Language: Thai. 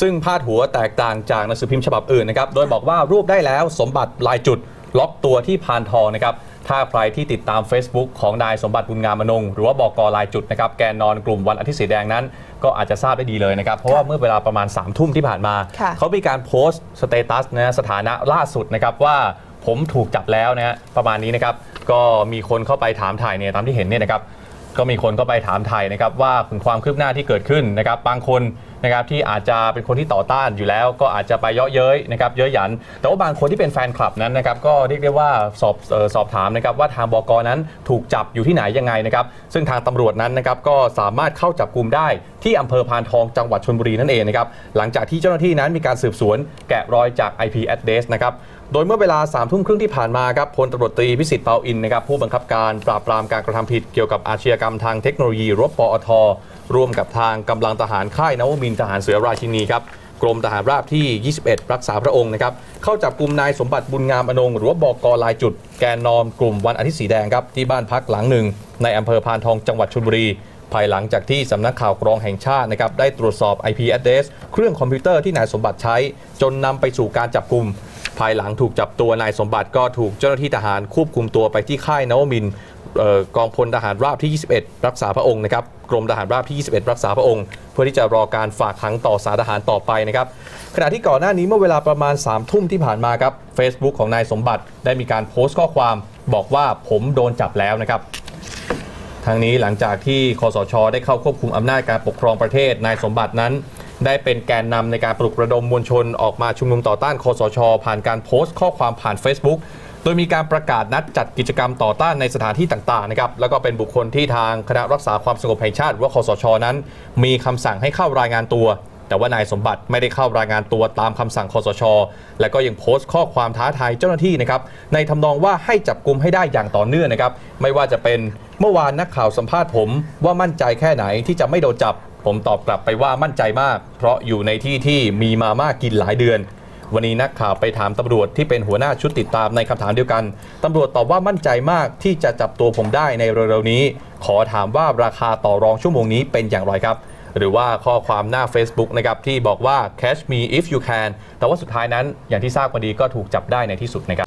ซึ่งพาดหัวแตกต่างจากหนังสือพิมพ์ฉบับอื่นนะครับ โดยบอกว่ารวบได้แล้วสมบัติลายจุดล็อกตัวที่พานทองนะครับ ถ้าใครที่ติดตาม Facebook ของนายสมบัติบุญงามมนง หรือว่าบอกกลายจุดนะครับ แกนนอนกลุ่มวันอาทิตย์สีแดงนั้น ก็อาจจะทราบได้ดีเลยนะครับ เพราะว่าเมื่อเวลาประมาณ3ามทุ่มที่ผ่านมาค่ะเขามีการโพสต์สเตตัสนะสถานะล่าสุดนะครับว่าผมถูกจับแล้วนะฮะประมาณนี้นะครับ ก็มีคนเข้าไปถามถ่ายเนี่ยตามที่เห็นเนี่ยนะครับ ก็มีคนก็ไปถามไทยนะครับว่าถึงความคืบหน้าที่เกิดขึ้นนะครับ บางคน นะครับที่อาจจะเป็นคนที่ต่อต้านอยู่แล้ว ก็อาจจะไปเยาะเย้ยนะครับเย้ยหยัน แต่ว่าบางคนที่เป็นแฟนคลับนั้นนะครับก็เรียกได้ว่าสอบสอบถามนะครับว่าทางบกนั้นถูกจับอยู่ที่ไหนยังไงนะครับซึ่งทางตำรวจนั้นนะครับก็สามารถเข้าจับกลุ่มได้ที่อำเภอพานทองจังหวัดชลบุรีนั่นเองนะครับหลังจากที่เจ้าหน้าที่นั้นมีการสืบสวนแกะรอยจาก IP address นะครับโดยเมื่อเวลา3ามทุ่มครึ่งที่ผ่านมาครับพลตำรวจตรีพิสิทธิ์เปาอินนะครับผู้บังคับการปราบปรามการกระทำผิดเกี่ยวกับอาชญากรรมทางเทคโนโลยีรบปอทร่วมกับทางกำลังทหารค่ายนวมินทร์ทหารเสือราชินีครับกรมทหารราบที่ 21 รักษาพระองค์นะครับ เข้าจับกลุ่มนายสมบัติบุญงามอนงหรือว่าบอกกลายจุด แกนนอมกลุ่มวันอาทิตย์สีแดงครับ ที่บ้านพักหลังหนึ่ง ในอำเภอพานทองจังหวัดชลบุรี ภายหลังจากที่สำนักข่าวกรองแห่งชาตินะครับ ได้ตรวจสอบ IP address เครื่องคอมพิวเตอร์ที่นายสมบัติใช้ จนนำไปสู่การจับกลุ่มภายหลังถูกจับตัวนายสมบัติก็ถูกเจ้าหน้าที่ทหารควบคุมตัวไปที่ค่ายนวมิน กองพลทหารราบที่ 21 รักษาพระองค์นะครับกรมทหารราบที่ 21 รักษาพระองค์ เพื่อที่จะรอการฝากขังต่อสารทหารต่อไปนะครับขณะที่ก่อนหน้านี้เมื่อเวลาประมาณ3ามทุ่มที่ผ่านมาครับ Facebook ของนายสมบัติได้มีการโพสต์ข้อความบอกว่าผมโดนจับแล้วนะครับทางนี้หลังจากที่คอสช ได้เข้าควบคุมอำนาจการปกครองประเทศนายสมบัตินั้น ได้เป็นแกนนำในการปลุกระดมมวลชนออกมาชุมนุมต่อต้านคอสช ผ่านการโพสต์ข้อความผ่าน Facebook โดยมีการประกาศนัดจัดกิจกรรมต่อต้านในสถานที่ต่างๆนะครับแล้วก็เป็นบุคคลที่ทางคณะรักษาความสงบแห่งชาติหรือว่าคอสชนั้น มีคำสั่งให้เข้ารายงานตัว แต่ว่านายสมบัติไม่ได้เข้ารายงานตัวตามคำสั่งคอสช และก็ยังโพสต์ข้อความท้าทายเจ้าหน้าที่นะครับในทำนองว่าให้จับกลุ่มให้ได้อย่างต่อเนื่องนะครับไม่ว่าจะเป็นเมื่อวานนักข่าวสัมภาษณ์ผมว่ามั่นใจแค่ไหนที่จะไม่โดนจับผมตอบกลับไปว่ามั่นใจมาก เพราะอยู่ในที่ที่มีมาม่ากินหลายเดือน วันนี้นักข่าวไปถามตำรวจที่เป็นหัวหน้าชุดติดตามในคำถามเดียวกันตำรวจตอบว่ามั่นใจมากที่จะจับตัวผมได้ในเร็วๆนี้ ขอถามว่าราคาต่อรองชั่วโมงนี้เป็นอย่างไรครับ หรือว่าข้อความหน้า Facebook นะครับที่บอกว่า catch me if you can แต่ว่าสุดท้ายนั้นอย่างที่ทราบกันดีก็ถูกจับได้ในที่สุดนะครับ